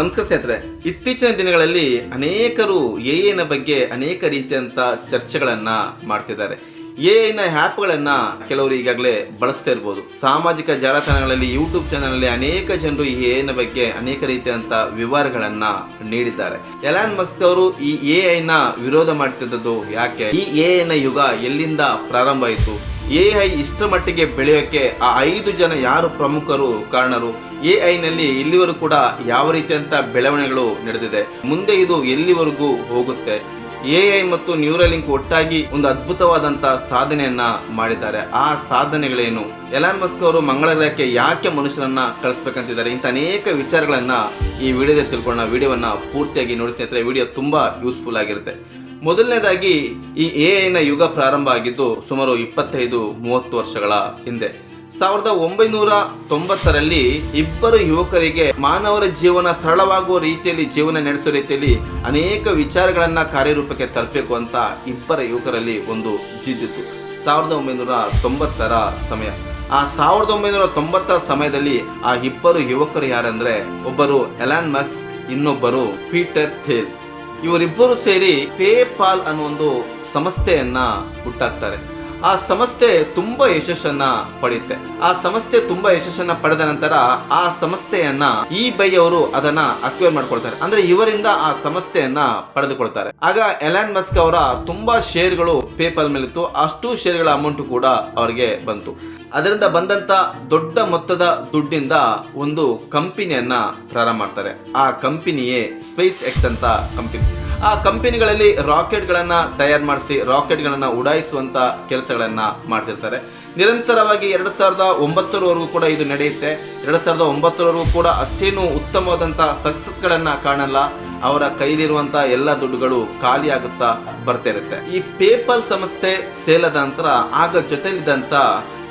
ನಮಸ್ಕಾರ ಸ್ನೇಹಿತರೆ, ಇತ್ತೀಚಿನ ದಿನಗಳಲ್ಲಿ ಅನೇಕರು ಎ ಐನ ಬಗ್ಗೆ ಅನೇಕ ರೀತಿಯಂತ ಚರ್ಚೆಗಳನ್ನ ಮಾಡ್ತಿದ್ದಾರೆ. ಎ ಐನ ಆ್ಯಪ್ಗಳನ್ನ ಕೆಲವರು ಈಗಾಗಲೇ ಬಳಸ್ತಾ ಇರ್ಬೋದು. ಸಾಮಾಜಿಕ ಜಾಲತಾಣಗಳಲ್ಲಿ ಯೂಟ್ಯೂಬ್ ಚಾನಲಲ್ಲಿ ಅನೇಕ ಜನರು ಈ ಎ ಐನ ಬಗ್ಗೆ ಅನೇಕ ರೀತಿಯಂತ ವಿವರಗಳನ್ನ ನೀಡಿದ್ದಾರೆ. ಎಲಾನ್ ಮಸ್ಕ್ ಅವರು ಈ ಎ ಐನ ವಿರೋಧ ಮಾಡ್ತಿದ್ದದ್ದು ಯಾಕೆ? ಈ ಎ ಐನ ಯುಗ ಎಲ್ಲಿಂದ ಪ್ರಾರಂಭ ಆಯಿತು? ಎ ಐ ಇಷ್ಟರ ಮಟ್ಟಿಗೆ ಬೆಳೆಯೋಕ್ಕೆ ಆ ಐದು ಜನ ಯಾರು ಪ್ರಮುಖರು, ಕಾರಣರು? ಎ ಐನಲ್ಲಿ ಇಲ್ಲಿವರೆಗೂ ಕೂಡ ಯಾವ ರೀತಿಯಂತ ಬೆಳವಣಿಗೆಗಳು ನಡೆದಿದೆ? ಮುಂದೆ ಇದು ಎಲ್ಲಿವರೆಗೂ ಹೋಗುತ್ತೆ? ಎ ಐ ಮತ್ತು ನ್ಯೂರಲಿಂಕ್ ಒಟ್ಟಾಗಿ ಒಂದು ಅದ್ಭುತವಾದಂತ ಸಾಧನೆಯನ್ನ ಮಾಡಿದ್ದಾರೆ. ಆ ಸಾಧನೆಗಳೇನು? ಎಲಾನ್ ಮಸ್ಕ್ ಅವರು ಮಂಗಳ ಗ್ರಹಕ್ಕೆ ಯಾಕೆ ಮನುಷ್ಯರನ್ನ ಕಳಿಸ್ಬೇಕಂತಿದ್ದಾರೆ? ಇಂಥ ಅನೇಕ ವಿಚಾರಗಳನ್ನ ಈ ವಿಡಿಯೋದಲ್ಲಿ ತಿಳ್ಕೊಳ್ಳೋಣ ವಿಡಿಯೋವನ್ನ ಪೂರ್ತಿಯಾಗಿ ನೋಡಿ ಸ್ನೇಹಿತರೆ, ವಿಡಿಯೋ ತುಂಬಾ ಯೂಸ್ಫುಲ್ ಆಗಿರುತ್ತೆ. ಮೊದಲನೇದಾಗಿ ಈ ಎ ಐನ ಯುಗ ಪ್ರಾರಂಭ ಆಗಿದ್ದು ಸುಮಾರು ಇಪ್ಪತ್ತೈದು, ಮೂವತ್ತು ವರ್ಷಗಳ ಹಿಂದೆ. ಸಾವಿರದ ಒಂಬೈನೂರ ತೊಂಬತ್ತರಲ್ಲಿ ಇಬ್ಬರು ಯುವಕರಿಗೆ ಮಾನವರ ಜೀವನ ಸರಳವಾಗುವ ರೀತಿಯಲ್ಲಿ ಜೀವನ ನಡೆಸುವ ರೀತಿಯಲ್ಲಿ ಅನೇಕ ವಿಚಾರಗಳನ್ನ ಕಾರ್ಯರೂಪಕ್ಕೆ ತರಬೇಕು ಅಂತ ಇಬ್ಬರ ಯುವಕರಲ್ಲಿ ಒಂದು ಜಿದ್ದಿತ್ತು. ಸಾವಿರದ ಒಂಬೈನೂರ ತೊಂಬತ್ತರ ಸಮಯ. ಆ ಸಾವಿರದ ಒಂಬೈನೂರ ತೊಂಬತ್ತರ ಸಮಯದಲ್ಲಿ ಆ ಇಬ್ಬರು ಯುವಕರು ಯಾರಂದ್ರೆ ಒಬ್ಬರು ಎಲಾನ್ ಮಕ್ಸ್ ಇನ್ನೊಬ್ಬರು ಪೀಟರ್ ಥೇಲ್. ಇವರಿಬ್ಬರು ಸೇರಿ ಪೇಪಾಲ್ ಅನ್ನೋ ಒಂದು ಸಂಸ್ಥೆಯನ್ನ ಹುಟ್ಟಾಕ್ತಾರೆ. ಆ ಸಂಸ್ಥೆ ತುಂಬಾ ಯಶಸ್ಸನ್ನ ಪಡೆಯುತ್ತೆ. ಆ ಸಂಸ್ಥೆ ತುಂಬಾ ಯಶಸ್ಸನ್ನ ಪಡೆದ ನಂತರ ಆ ಸಂಸ್ಥೆಯನ್ನ ಈ ಬೈ ಅವರು ಅದನ್ನ ಅಕ್ವೈರ್ ಮಾಡ್ಕೊಳ್ತಾರೆ. ಅಂದ್ರೆ ಇವರಿಂದ ಆ ಸಂಸ್ಥೆಯನ್ನ ಪಡೆದುಕೊಳ್ತಾರೆ. ಆಗ ಎಲಾನ್ ಮಸ್ಕ್ ಅವರ ತುಂಬಾ ಶೇರ್ಗಳು ಪೇಪಾಲ್ ಮೇಲಿತ್ತು. ಅಷ್ಟು ಶೇರ್ಗಳ ಅಮೌಂಟ್ ಕೂಡ ಅವರಿಗೆ ಬಂತು. ಅದರಿಂದ ಬಂದಂತ ದೊಡ್ಡ ಮೊತ್ತದ ದುಡ್ಡಿಂದ ಒಂದು ಕಂಪನಿಯನ್ನ ಪ್ರಾರಂಭ ಮಾಡ್ತಾರೆ. ಆ ಕಂಪನಿಯೇ ಸ್ಪೇಸ್ ಎಕ್ಸ್ ಅಂತ ಕಂಪನಿ. ಆ ಕಂಪನಿಗಳಲ್ಲಿ ರಾಕೆಟ್ಗಳನ್ನು ತಯಾರು ಮಾಡಿಸಿ, ರಾಕೆಟ್ಗಳನ್ನು ಉಡಾಯಿಸುವಂತ ಕೆಲಸಗಳನ್ನು ಮಾಡ್ತಿರ್ತಾರೆ. ನಿರಂತರವಾಗಿ ಎರಡು ಸಾವಿರದ ಒಂಬತ್ತರವರೆಗೂ ಕೂಡ ಇದು ನಡೆಯುತ್ತೆ. ಎರಡು ಸಾವಿರದ ಒಂಬತ್ತರವರೆಗೂ ಕೂಡ ಅಷ್ಟೇನು ಉತ್ತಮವಾದಂಥ ಸಕ್ಸಸ್ಗಳನ್ನು ಕಾಣಲ್ಲ. ಅವರ ಕೈಲಿರುವಂಥ ಎಲ್ಲ ದುಡ್ಡುಗಳು ಖಾಲಿಯಾಗುತ್ತಾ ಬರ್ತಾ ಇರುತ್ತೆ. ಈ ಪೇಪಲ್ ಸಂಸ್ಥೆ ಸೇಲದ ನಂತರ ಆಗ ಜೊತೆಲಿದ್ದಂತ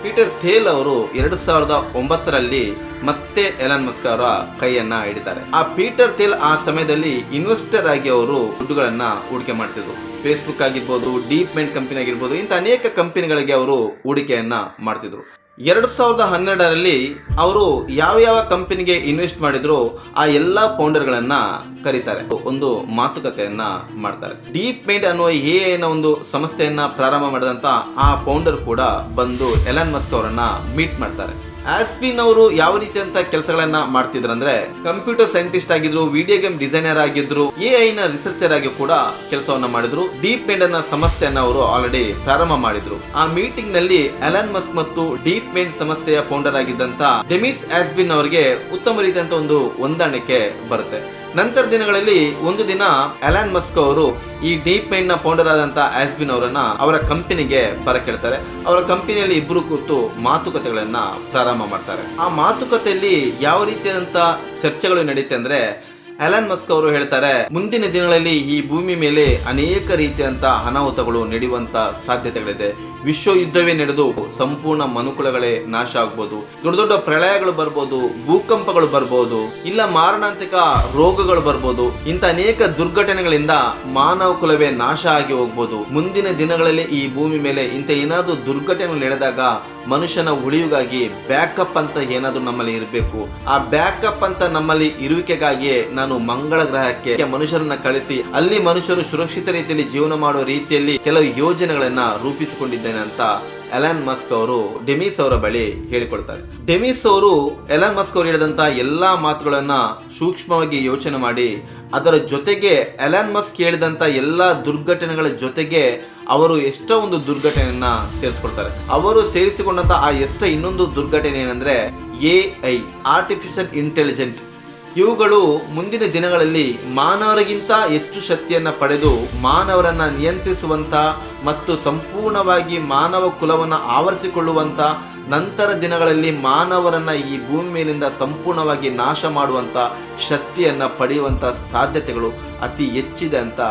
ಪೀಟರ್ ಥೇಲ್ ಅವರು ಎರಡು ಸಾವಿರದ ಒಂಬತ್ತರಲ್ಲಿ ಮತ್ತೆ ಎಲಾನ್ ಮಸ್ಕ್ ಅವರ ಕೈಯನ್ನ ಹಿಡಿತಾರೆ. ಆ ಪೀಟರ್ ಥೇಲ್ ಆ ಸಮಯದಲ್ಲಿ ಇನ್ವೆಸ್ಟರ್ ಆಗಿ ಅವರು ದುಡ್ಡುಗಳನ್ನ ಹೂಡಿಕೆ ಮಾಡ್ತಿದ್ರು. ಫೇಸ್ಬುಕ್ ಆಗಿರ್ಬೋದು ಡೀಪ್ ಮೈಂಡ್ ಕಂಪನಿ ಆಗಿರ್ಬೋದು, ಇಂಥ ಅನೇಕ ಕಂಪನಿಗಳಿಗೆ ಅವರು ಹೂಡಿಕೆಯನ್ನ ಮಾಡ್ತಿದ್ರು. ಎರಡು ಸಾವಿರದ ಹನ್ನೆರಡರಲ್ಲಿ ಅವರು ಯಾವ ಯಾವ ಕಂಪನಿಗೆ ಇನ್ವೆಸ್ಟ್ ಮಾಡಿದ್ರು ಆ ಎಲ್ಲ ಫೌಂಡರ್ಗಳನ್ನ ಕರೀತಾರೆ. ಒಂದು ಮಾತುಕತೆಯನ್ನ ಮಾಡ್ತಾರೆ. ಡೀಪ್ ಮೈಂಡ್ ಅನ್ನುವ ಐನ ಒಂದು ಸಂಸ್ಥೆಯನ್ನ ಪ್ರಾರಂಭ ಮಾಡಿದಂತ ಆ ಫೌಂಡರ್ ಕೂಡ ಬಂದು ಎಲನ್ ಮಸ್ಕ್ ಅವರನ್ನ ಮೀಟ್ ಮಾಡ್ತಾರೆ. ಆಸ್ಪಿನ್ ಅವರು ಯಾವ ರೀತಿಯಂತ ಕೆಲಸಗಳನ್ನ ಮಾಡ್ತಿದ್ರು ಅಂದ್ರೆ ಕಂಪ್ಯೂಟರ್ ಸೈಂಟಿಸ್ಟ್ ಆಗಿದ್ರು ವಿಡಿಯೋ ಗೇಮ್ ಡಿಸೈನರ್ ಆಗಿದ್ರು ಎ ಐ ನ ರಿಸರ್ಚರ್ ಆಗಿ ಕೂಡ ಕೆಲಸವನ್ನ ಮಾಡಿದ್ರು. ಡೀಪ್ ಮೈಂಡ್ ಅನ್ನ ಸಂಸ್ಥೆಯನ್ನ ಅವರು ಆಲ್ರೆಡಿ ಪ್ರಾರಂಭ ಮಾಡಿದ್ರು. ಆ ಮೀಟಿಂಗ್ನಲ್ಲಿ ಅಲನ್ ಮಸ್ಕ್ ಮತ್ತು ಡೀಪ್ ಮೈಂಡ್ ಸಂಸ್ಥೆಯ ಫೌಂಡರ್ ಆಗಿದ್ದಂತ ಡೆಮಿಸ್ ಆಸ್ಬಿನ್ ಅವರಿಗೆ ಉತ್ತಮ ರೀತಿಯಂತ ಒಂದು ಹೊಂದಾಣಿಕೆ ಬರುತ್ತೆ. ನಂತರ ದಿನಗಳಲ್ಲಿ ಒಂದು ದಿನ ಅಲಾನ್ ಮಸ್ಕ್ ಅವರು ಈ ಡೀಪ್ ಮೈಂಡ್ನ ಫೌಂಡರ್ ಆದಂತ ಆಸ್ಬಿನ್ ಅವರನ್ನ ಅವರ ಕಂಪನಿಗೆ ಬರ ಕೇಳ್ತಾರೆ ಅವರ ಕಂಪನಿಯಲ್ಲಿ ಇಬ್ಬರು ಕೂತು ಮಾತುಕತೆಗಳನ್ನ ಪ್ರಾರಂಭ ಮಾಡ್ತಾರೆ. ಆ ಮಾತುಕತೆಯಲ್ಲಿ ಯಾವ ರೀತಿಯಾದಂತ ಚರ್ಚೆಗಳು ನಡೆಯುತ್ತೆ ಅಂದ್ರೆ ಅಲಾನ್ ಮಸ್ಕ್ ಅವರು ಹೇಳ್ತಾರೆ, ಮುಂದಿನ ದಿನಗಳಲ್ಲಿ ಈ ಭೂಮಿ ಮೇಲೆ ಅನೇಕ ರೀತಿಯಂತ ಅನಾಹುತಗಳು ನಡೆಯುವಂತ ಸಾಧ್ಯತೆಗಳಿದೆ. ವಿಶ್ವ ಯುದ್ಧವೇ ನಡೆದು ಸಂಪೂರ್ಣ ಮನುಕುಲಗಳೇ ನಾಶ ಆಗ್ಬೋದು. ದೊಡ್ಡ ದೊಡ್ಡ ಪ್ರಳಯಗಳು ಬರ್ಬೋದು, ಭೂಕಂಪಗಳು ಬರ್ಬೋದು, ಇಲ್ಲ ಮಾರಣಾಂತಿಕ ರೋಗಗಳು ಬರ್ಬೋದು. ಇಂಥ ಅನೇಕ ದುರ್ಘಟನೆಗಳಿಂದ ಮಾನವ ಕುಲವೇ ನಾಶ ಆಗಿ ಹೋಗ್ಬೋದು. ಮುಂದಿನ ದಿನಗಳಲ್ಲಿ ಈ ಭೂಮಿ ಮೇಲೆ ಇಂಥ ಏನಾದರೂ ದುರ್ಘಟನೆಗಳು ನಡೆದಾಗ ಮನುಷ್ಯನ ಉಳಿಯುಗಾಗಿ ಬ್ಯಾಕಪ್ ಅಂತ ಏನಾದರೂ ನಮ್ಮಲ್ಲಿ ಇರಬೇಕು. ಆ ಬ್ಯಾಕಪ್ ಅಂತ ನಮ್ಮಲ್ಲಿ ಇರುವಿಕೆಗಾಗಿ ನಾನು ಮಂಗಳ ಗ್ರಹಕ್ಕೆ ಮನುಷ್ಯರನ್ನ ಕಳಿಸಿ, ಅಲ್ಲಿ ಮನುಷ್ಯರು ಸುರಕ್ಷಿತ ರೀತಿಯಲ್ಲಿ ಜೀವನ ಮಾಡುವ ರೀತಿಯಲ್ಲಿ ಕೆಲವು ಯೋಜನೆಗಳನ್ನ ರೂಪಿಸಿಕೊಂಡಿದ್ದೇನೆ ಅಂತ ಎಲಾನ್ ಮಸ್ಕ್ ಅವರು ಡೆಮಿಸ್ ಅವರ ಬಳಿ ಹೇಳಿಕೊಳ್ತಾರೆ ಡೆಮಿಸ್ ಅವರು ಎಲಾನ್ ಮಸ್ಕ್ ಅವರು ಹೇಳಿದಂತ ಎಲ್ಲಾ ಮಾತುಗಳನ್ನ ಸೂಕ್ಷ್ಮವಾಗಿ ಯೋಚನೆ ಮಾಡಿ, ಅದರ ಜೊತೆಗೆ ಎಲಾನ್ ಮಸ್ಕ್ ಹೇಳಿದಂತ ಎಲ್ಲಾ ದುರ್ಘಟನೆಗಳ ಜೊತೆಗೆ ಅವರು ಎಷ್ಟೋ ಒಂದು ದುರ್ಘಟನೆಯನ್ನ ಸೇರಿಸ್ಕೊಳ್ತಾರೆ. ಅವರು ಸೇರಿಸಿಕೊಂಡಂತ ಆ ಎಷ್ಟೋ ಇನ್ನೊಂದು ದುರ್ಘಟನೆ ಏನಂದ್ರೆ ಎ ಐ ಆರ್ಟಿಫಿಷಿಯಲ್ ಇಂಟೆಲಿಜೆಂಟ್ ಇವುಗಳು ಮುಂದಿನ ದಿನಗಳಲ್ಲಿ ಮಾನವರಿಗಿಂತ ಹೆಚ್ಚು ಶಕ್ತಿಯನ್ನ ಪಡೆದು ಮಾನವರನ್ನ ನಿಯಂತ್ರಿಸುವಂತ ಮತ್ತು ಸಂಪೂರ್ಣವಾಗಿ ಮಾನವ ಕುಲವನ್ನು ಆವರಿಸಿಕೊಳ್ಳುವಂತ ನಂತರ ದಿನಗಳಲ್ಲಿ ಮಾನವರನ್ನ ಈ ಭೂಮಿ ಮೇಲಿಂದ ಸಂಪೂರ್ಣವಾಗಿ ನಾಶ ಮಾಡುವಂತ ಶಕ್ತಿಯನ್ನ ಪಡೆಯುವಂತ ಸಾಧ್ಯತೆಗಳು ಅತಿ ಹೆಚ್ಚಿದೆ ಅಂತ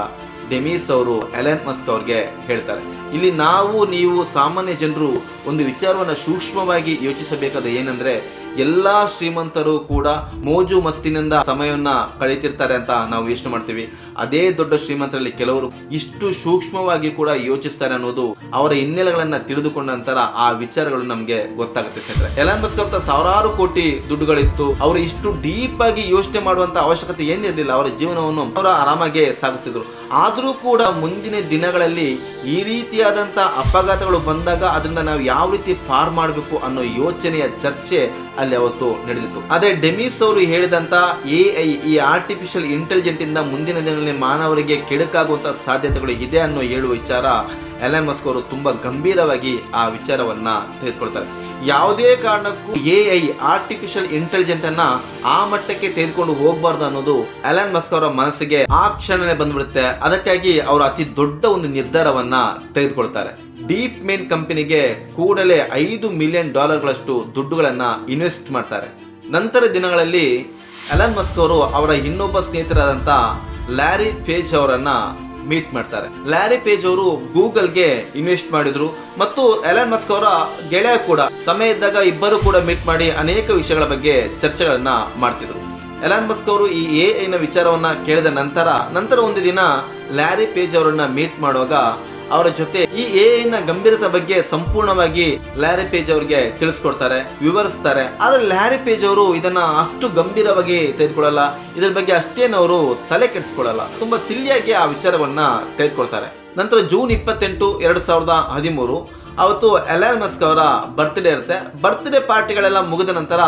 ಡೆಮಿಸ್ ಅವರು ಎಲೆನ್ ಮಸ್ಕ್ ಅವ್ರಿಗೆ ಹೇಳ್ತಾರೆ. ಇಲ್ಲಿ ನಾವು, ನೀವು ಸಾಮಾನ್ಯ ಜನರು ಒಂದು ವಿಚಾರವನ್ನು ಸೂಕ್ಷ್ಮವಾಗಿ ಯೋಚಿಸಬೇಕಾದ ಏನಂದ್ರೆ ಎಲ್ಲಾ ಶ್ರೀಮಂತರು ಕೂಡ ಮೋಜು ಮಸ್ತಿನಿಂದ ಸಮಯವನ್ನ ಕಳೀತಿರ್ತಾರೆ ಅಂತ ನಾವು ಯೋಚನೆ ಮಾಡ್ತೀವಿ. ಅದೇ ದೊಡ್ಡ ಶ್ರೀಮಂತರಲ್ಲಿ ಕೆಲವರು ಇಷ್ಟು ಸೂಕ್ಷ್ಮವಾಗಿ ಕೂಡ ಯೋಚಿಸ್ತಾರೆ ಅನ್ನೋದು ಅವರ ಹಿನ್ನೆಲೆಗಳನ್ನ ತಿಳಿದುಕೊಂಡ ನಂತರ ಆ ವಿಚಾರಗಳು ನಮಗೆ ಗೊತ್ತಾಗುತ್ತೆ ಸ್ನೇಹಿತರೆ. ಎಲಾನ್ ಮಸ್ಕ್ ಸಾವಿರಾರು ಕೋಟಿ ದುಡ್ಡುಗಳಿತ್ತು. ಅವರು ಇಷ್ಟು ಡೀಪ್ ಆಗಿ ಯೋಚನೆ ಮಾಡುವಂತ ಅವಶ್ಯಕತೆ ಏನಿರಲಿಲ್ಲ. ಅವರ ಜೀವನವನ್ನು ಅವರ ಆರಾಮಾಗಿ ಸಾಗಿಸಿದ್ರು. ಆದರೂ ಕೂಡ ಮುಂದಿನ ದಿನಗಳಲ್ಲಿ ಈ ರೀತಿಯಾದಂತ ಅಪಘಾತಗಳು ಬಂದಾಗ ಅದರಿಂದ ನಾವು ಯಾವ ರೀತಿ ಪಾರ್ ಮಾಡಬೇಕು ಅನ್ನೋ ಯೋಚನೆಯ ಚರ್ಚೆ ಅಲ್ಲಿ ಅವತ್ತು ನಡೆದಿತ್ತು. ಆದರೆ ಡೆಮಿಸ್ ಅವರು ಹೇಳಿದಂತ ಎ ಐ, ಈ ಆರ್ಟಿಫಿಷಿಯಲ್ ಇಂಟೆಲಿಜೆಂಟ್ ಇಂದ ಮುಂದಿನ ದಿನಗಳಲ್ಲಿ ಮಾನವರಿಗೆ ಕೆಡುಕಾಗುವಂಥ ಸಾಧ್ಯತೆಗಳು ಇದೆ ಅನ್ನೋ ಹೇಳುವ ವಿಚಾರ ಎಲನ್ ಮಸ್ಕ್ ಅವರು ತುಂಬಾ ಗಂಭೀರವಾಗಿ ಆ ವಿಚಾರವನ್ನ ತೆಗೆದುಕೊಳ್ತಾರೆ. ಯಾವುದೇ ಕಾರಣಕ್ಕೂ ಎ ಐ ಆರ್ಟಿಫಿಷಿಯಲ್ ಇಂಟೆಲಿಜೆಂಟ್ ಅನ್ನ ಆ ಮಟ್ಟಕ್ಕೆ ತೆಗೆದುಕೊಂಡು ಹೋಗಬಾರ್ದು ಅನ್ನೋದು ಎಲನ್ ಮಸ್ಕ್ ಅವರ ಮನಸ್ಸಿಗೆ ಆ ಕ್ಷಣನೇ ಬಂದ್ಬಿಡುತ್ತೆ. ಅದಕ್ಕಾಗಿ ಅವರು ಅತಿ ದೊಡ್ಡ ಒಂದು ನಿರ್ಧಾರವನ್ನ ತೆಗೆದುಕೊಳ್ತಾರೆ. ಡೀಪ್ ಮೇನ್ ಕಂಪನಿಗೆ ಕೂಡಲೇ ಐದು ಮಿಲಿಯನ್ ಡಾಲರ್ಗಳಷ್ಟು ದುಡ್ಡುಗಳನ್ನು ಇನ್ವೆಸ್ಟ್ ಮಾಡ್ತಾರೆ. ನಂತರ ದಿನಗಳಲ್ಲಿ ಅಲನ್ ಮಸ್ಕ್ ಅವರು ಅವರ ಇನ್ನೊಬ್ಬ ಸ್ನೇಹಿತರಾದಂಥ ಲ್ಯಾರಿ ಪೇಜ್ ಅವರನ್ನು ಮೀಟ್ ಮಾಡ್ತಾರೆ. ಲ್ಯಾರಿ ಪೇಜ್ ಅವರು ಗೂಗಲ್ಗೆ ಇನ್ವೆಸ್ಟ್ ಮಾಡಿದ್ರು ಮತ್ತು ಎಲನ್ ಮಸ್ಕ್ ಅವರ ಗೆಳೆಯ ಕೂಡ ಸಮಯ ಇದ್ದಾಗ ಇಬ್ಬರು ಕೂಡ ಮೀಟ್ ಮಾಡಿ ಅನೇಕ ವಿಷಯಗಳ ಬಗ್ಗೆ ಚರ್ಚೆಗಳನ್ನ ಮಾಡ್ತಿದ್ರು. ಎಲಾನ್ ಮಸ್ಕ್ ಅವರು ಈ ಎ ಐನ ವಿಚಾರವನ್ನ ಕೇಳಿದ ನಂತರ ನಂತರ ಒಂದು ದಿನ ಲ್ಯಾರಿ ಪೇಜ್ ಅವರನ್ನ ಮೀಟ್ ಮಾಡುವಾಗ ಅವರ ಜೊತೆ ಈ ಎ ನ ಗಂಭೀರತೆ ಬಗ್ಗೆ ಸಂಪೂರ್ಣವಾಗಿ ಲ್ಯಾರಿ ಪೇಜ್ ಅವರಿಗೆ ತಿಳಿಸ್ಕೊಡ್ತಾರೆ, ವಿವರಿಸ್ತಾರೆ. ಆದ್ರೆ ಲ್ಯಾರಿ ಪೇಜ್ ಅವರು ಇದನ್ನ ಅಷ್ಟು ಗಂಭೀರವಾಗಿ ತೆಗೆದುಕೊಳ್ಳಲ್ಲ. ಇದ್ರ ಬಗ್ಗೆ ಅಷ್ಟೇನು ಅವರು ತಲೆ ಕೆಡಿಸ್ಕೊಳ್ಳಲ್ಲ. ತುಂಬಾ ಸಿಲ್ಲಿಯಾಗಿ ಆ ವಿಚಾರವನ್ನ ತೆಗೆದುಕೊಳ್ತಾರೆ. ನಂತರ ಜೂನ್ ಇಪ್ಪತ್ತೆಂಟು, ಎರಡು ಸಾವಿರದ ಹದಿಮೂರು ಅವತ್ತು ಎಲನ್ ಮಸ್ಕ್ ಅವರ ಬರ್ತ್ಡೇ ಇರುತ್ತೆ. ಬರ್ತ್ಡೇ ಪಾರ್ಟಿಗಳೆಲ್ಲ ಮುಗಿದ ನಂತರ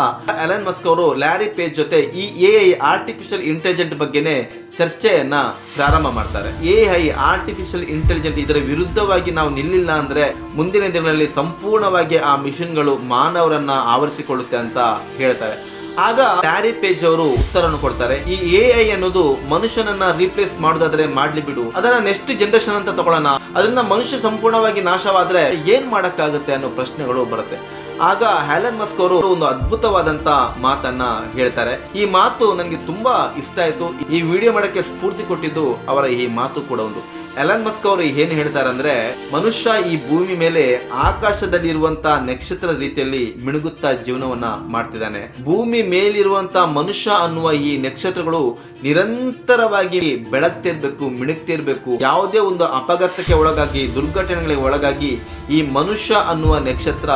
ಎಲನ್ ಮಸ್ಕ್ ಅವರು ಲ್ಯಾರಿ ಪೇಜ್ ಜೊತೆ ಈ ಎ ಐ ಆರ್ಟಿಫಿಷಿಯಲ್ ಇಂಟೆಲಿಜೆಂಟ್ ಬಗ್ಗೆನೇ ಚರ್ಚೆಯನ್ನ ಪ್ರಾರಂಭ ಮಾಡ್ತಾರೆ. ಎ ಐ ಆರ್ಟಿಫಿಷಿಯಲ್ ಇಂಟೆಲಿಜೆಂಟ್ ಇದರ ವಿರುದ್ಧವಾಗಿ ನಾವು ನಿಲ್ಲಿಲ್ಲ ಅಂದ್ರೆ ಮುಂದಿನ ದಿನಗಳಲ್ಲಿ ಸಂಪೂರ್ಣವಾಗಿ ಆ ಮಿಷಿನ್ಗಳು ಮಾನವರನ್ನ ಆವರಿಸಿಕೊಳ್ಳುತ್ತೆ ಅಂತ ಹೇಳ್ತಾರೆ. ಆಗ ಟ್ಯಾರಿ ಪೇಜ್ ಅವರು ಉತ್ತರವನ್ನು ಕೊಡ್ತಾರೆ. ಈ ಎ ಐ ಅನ್ನೋದು ಮನುಷ್ಯನನ್ನ ರೀಪ್ಲೇಸ್ ಮಾಡೋದಾದ್ರೆ ಮಾಡ್ಲಿ ಬಿಡು. ಅದನ್ನ ನೆಕ್ಸ್ಟ್ ಜನರೇಷನ್ ಅಂತ ತಗೊಳ್ಳೋಣ. ಅದರಿಂದ ಮನುಷ್ಯ ಸಂಪೂರ್ಣವಾಗಿ ನಾಶವಾದ್ರೆ ಏನ್ ಮಾಡಕ್ಕಾಗುತ್ತೆ ಅನ್ನೋ ಪ್ರಶ್ನೆಗಳು ಬರುತ್ತೆ. ಆಗ ಹ್ಯಾಲನ್ ಮಸ್ಕ್ ಅವರು ಒಂದು ಅದ್ಭುತವಾದಂತ ಮಾತನ್ನ ಹೇಳ್ತಾರೆ. ಈ ಮಾತು ನನಗೆ ತುಂಬಾ ಇಷ್ಟ ಆಯ್ತು. ಈ ವಿಡಿಯೋ ಮಾಡಕ್ಕೆ ಸ್ಫೂರ್ತಿ ಕೊಟ್ಟಿದ್ದು ಅವರ ಈ ಮಾತು ಕೂಡ ಒಂದು. ಎಲನ್ ಮಸ್ಕ್ ಅವರು ಏನ್ ಹೇಳ್ತಾರಂದ್ರೆ, ಮನುಷ್ಯ ಈ ಭೂಮಿ ಮೇಲೆ ಆಕಾಶದಲ್ಲಿ ಇರುವಂತ ನಕ್ಷತ್ರ ರೀತಿಯಲ್ಲಿ ಮಿಣುಗುತ್ತಾ ಜೀವನವನ್ನ ಮಾಡ್ತಿದ್ದಾನೆ. ಭೂಮಿ ಮೇಲಿರುವಂತ ಮನುಷ್ಯ ಅನ್ನುವ ಈ ನಕ್ಷತ್ರಗಳು ನಿರಂತರವಾಗಿ ಬೆಳಗ್ತಿರ್ಬೇಕು ಮಿಣುಕ್ತಿರ್ಬೇಕು ಯಾವುದೇ ಒಂದು ಅಪಘಾತಕ್ಕೆ ಒಳಗಾಗಿ, ದುರ್ಘಟನೆಗಳಿಗೆ ಒಳಗಾಗಿ ಈ ಮನುಷ್ಯ ಅನ್ನುವ ನಕ್ಷತ್ರ